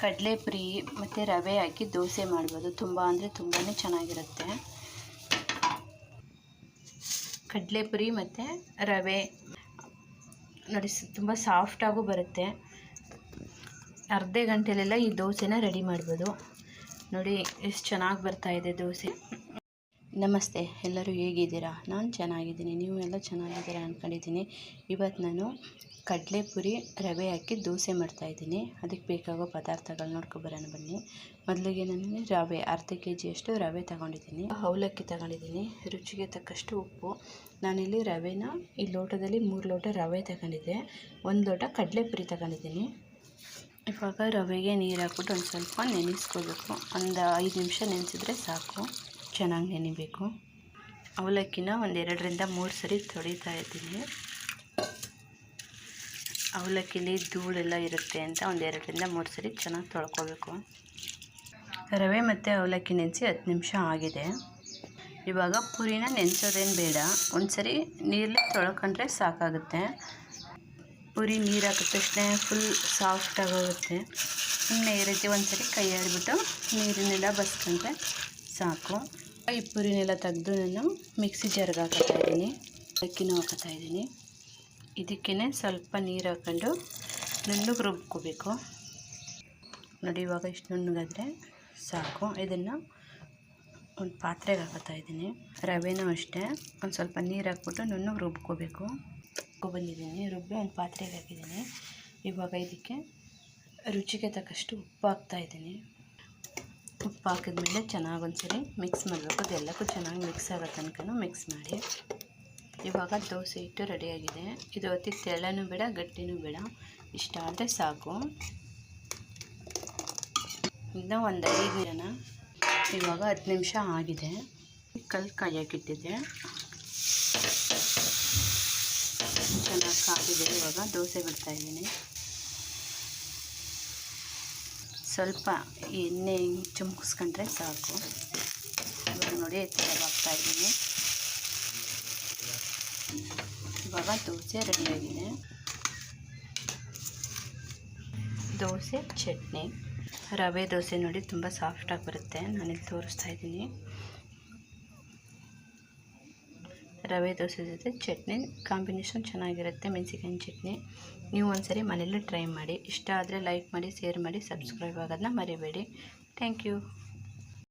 ಕಡಲೆ ಪುರಿ ಮತ್ತು ರವೆ ಹಾಕಿ ದೋಸೆ ಮಾಡ್ಬೋದು. ತುಂಬ ಅಂದರೆ ತುಂಬಾ ಚೆನ್ನಾಗಿರುತ್ತೆ. ಕಡಲೆ ಪುರಿ ಮತ್ತು ರವೆ. ನೋಡಿ ತುಂಬ ಸಾಫ್ಟಾಗೂ ಬರುತ್ತೆ. ಅರ್ಧ ಗಂಟೆಲೆಲ್ಲ ಈ ದೋಸೆನ ರೆಡಿ ಮಾಡ್ಬೋದು. ನೋಡಿ, ಎಷ್ಟು ಚೆನ್ನಾಗಿ ಬರ್ತಾ ಇದೆ ದೋಸೆ. ನಮಸ್ತೆ, ಎಲ್ಲರೂ ಹೇಗಿದ್ದೀರಾ? ನಾನು ಚೆನ್ನಾಗಿದ್ದೀನಿ. ನೀವು ಎಲ್ಲ ಚೆನ್ನಾಗಿದ್ದೀರಾ ಅಂದ್ಕೊಂಡಿದ್ದೀನಿ ಇವತ್ತು ನಾನು ಕಡಲೆಪುರಿ ರವೆ ಹಾಕಿ ದೋಸೆ ಮಾಡ್ತಾಯಿದ್ದೀನಿ ಅದಕ್ಕೆ ಬೇಕಾಗೋ ಪದಾರ್ಥಗಳು ನೋಡ್ಕೊಬರೋಣ ಬನ್ನಿ. ಮೊದಲಿಗೆ ನಾನು ರವೆ, ಅರ್ಧ ಕೆ ಜಿಯಷ್ಟು ರವೆ ತಗೊಂಡಿದ್ದೀನಿ. ಅವಲಕ್ಕಿ ತಗೊಂಡಿದ್ದೀನಿ. ರುಚಿಗೆ ತಕ್ಕಷ್ಟು ಉಪ್ಪು. ನಾನಿಲ್ಲಿ ರವೆನ ಈ ಲೋಟದಲ್ಲಿ ಮೂರು ಲೋಟ ರವೆ ತಗೊಂಡಿದ್ದೆ. ಒಂದು ಲೋಟ ಕಡಲೆಪುರಿ ತಗೊಂಡಿದ್ದೀನಿ. ಇವಾಗ ರವೆಗೆ ನೀರು ಹಾಕ್ಬಿಟ್ಟು ಒಂದು ಸ್ವಲ್ಪ ನೆನೆಸ್ಕೋಬೇಕು. ಒಂದು ಐದು ನಿಮಿಷ ನೆನೆಸಿದ್ರೆ ಸಾಕು. ಚೆನ್ನಾಗಿ ನೆನಿಬೇಕು. ಅವಲಕ್ಕಿನ ಒಂದು ಎರಡರಿಂದ ಮೂರು ಸರಿ ತೊಳಿತಾ ಇದ್ದೀನಿ. ಅವಲಕ್ಕಿಲಿ ಧೂಳೆಲ್ಲ ಇರುತ್ತೆ ಅಂತ ಒಂದು ಎರಡರಿಂದ ಮೂರು ಸರಿ ಚೆನ್ನಾಗಿ ತೊಳ್ಕೊಬೇಕು. ರವೆ ಮತ್ತು ಅವಲಕ್ಕಿ ನೆನೆಸಿ ಹತ್ತು ನಿಮಿಷ ಆಗಿದೆ. ಇವಾಗ ಪುರಿನ ನೆನೆಸೋದೇನು ಬೇಡ. ಒಂದು ಸರಿ ನೀರಲ್ಲಿ ತೊಳ್ಕೊಂಡ್ರೆ ಸಾಕಾಗುತ್ತೆ. ಪುರಿ ನೀರು ಹಾಕಿದ ತಕ್ಷಣ ಫುಲ್ ಸಾಫ್ಟ್ ಆಗೋಗುತ್ತೆ. ಸುಮ್ಮನೆ ಈ ರೀತಿ ಒಂದು ಸರಿ ಕೈ ಆಡಿಬಿಟ್ಟು ನೀರನ್ನೆಲ್ಲ ಬಸ್ಕೊಂಡ್ರೆ ಸಾಕು. ಈ ಪುರಿನೆಲ್ಲ ತೆಗೆದು ನಾನು ಮಿಕ್ಸಿ ಜಾರ್ಗೆ ಹಾಕೋತಾ ಇದ್ದೀನಿ. ಅಕ್ಕಿನೂ ಹಾಕೋತಾ ಇದ್ದೀನಿ. ಇದಕ್ಕೇ ಸ್ವಲ್ಪ ನೀರು ಹಾಕ್ಕೊಂಡು ನುಣ್ಣಗೆ ರುಬ್ಕೋಬೇಕು. ನೋಡಿ, ಇವಾಗ ಇಷ್ಟು ನುಣ್ಣಗಾದರೆ ಸಾಕು. ಇದನ್ನು ಒಂದು ಪಾತ್ರೆಗೆ ಹಾಕೋತಾ ಇದ್ದೀನಿ. ರವೆನೂ ಅಷ್ಟೇ. ಒಂದು ಸ್ವಲ್ಪ ನೀರು ಹಾಕ್ಬಿಟ್ಟು ನುಣ್ಣಗೆ ರುಬ್ಕೋಬೇಕು. ಬಂದಿದ್ದೀನಿ. ರುಬ್ಬಿ ಒಂದು ಪಾತ್ರೆಗೆ ಹಾಕಿದ್ದೀನಿ. ಇವಾಗ ಇದಕ್ಕೆ ರುಚಿಗೆ ತಕ್ಕಷ್ಟು ಉಪ್ಪು ಹಾಕ್ತಾಯಿದ್ದೀನಿ ಹಾಕಿದ್ಮೇಲೆ ಚೆನ್ನಾಗಿ ಒಂದ್ಸರಿ ಮಿಕ್ಸ್ ಮಾಡಬೇಕು. ಅದೆಲ್ಲಕ್ಕೂ ಚೆನ್ನಾಗಿ ಮಿಕ್ಸ್ ಆಗೋ ತನಕ ಮಿಕ್ಸ್ ಮಾಡಿ. ಇವಾಗ ದೋಸೆ ಹಿಟ್ಟು ರೆಡಿಯಾಗಿದೆ ಇದು ಅತಿ ತೆಳ್ಳನೂ ಬೇಡ, ಗಟ್ಟಿನೂ ಬೇಡ. ಇಷ್ಟ ಆದರೆ ಸಾಕು. ಇನ್ನು ಒಂದು ಐದು ಜನ ಇವಾಗ ಹತ್ತು ನಿಮಿಷ ಆಗಿದೆ. ಕಲ್ಲು ಕಾಯಕ್ಕಿಟ್ಟಿದೆ ಚೆನ್ನಾಗಿ ಕಾಯಿದೆ ಇವಾಗ. ದೋಸೆ ಬಿಡ್ತಾಯಿದ್ದೀನಿ ಸ್ವಲ್ಪ ಎಣ್ಣೆ ಚುಮ್ಕಿಸ್ಕೊಂಡ್ರೆ ಸಾಕು. ಇವಾಗ ನೋಡಿ ಹಾಕ್ತಾಯಿದ್ದೀನಿ ಇವಾಗ ದೋಸೆ ರೆಡಿಯಾಗಿದೆ. ದೋಸೆ ಚಟ್ನಿ. ರವೆ ದೋಸೆ ನೋಡಿ, ತುಂಬ ಸಾಫ್ಟಾಗಿ ಬರುತ್ತೆ. ನಾನಿಲ್ಲಿ ತೋರಿಸ್ತಾ ಇದ್ದೀನಿ. ರವೆ, ದೋಸೆ ಜೊತೆ ಚಟ್ನಿ. ಕಾಂಬಿನೇಷನ್ ಚೆನ್ನಾಗಿರುತ್ತೆ ಮೆಣಸಿಕಾಯಿ ಚಟ್ನಿ. ನೀವು ಒಂದ್ಸರಿ ಮನೇಲಿ ಟ್ರೈ ಮಾಡಿ. ಇಷ್ಟ ಆದರೆ ಲೈಕ್ ಮಾಡಿ, ಶೇರ್ ಮಾಡಿ, ಸಬ್ಸ್ಕ್ರೈಬ್ ಆಗೋದನ್ನ ಮರಿಬೇಡಿ. Thank you.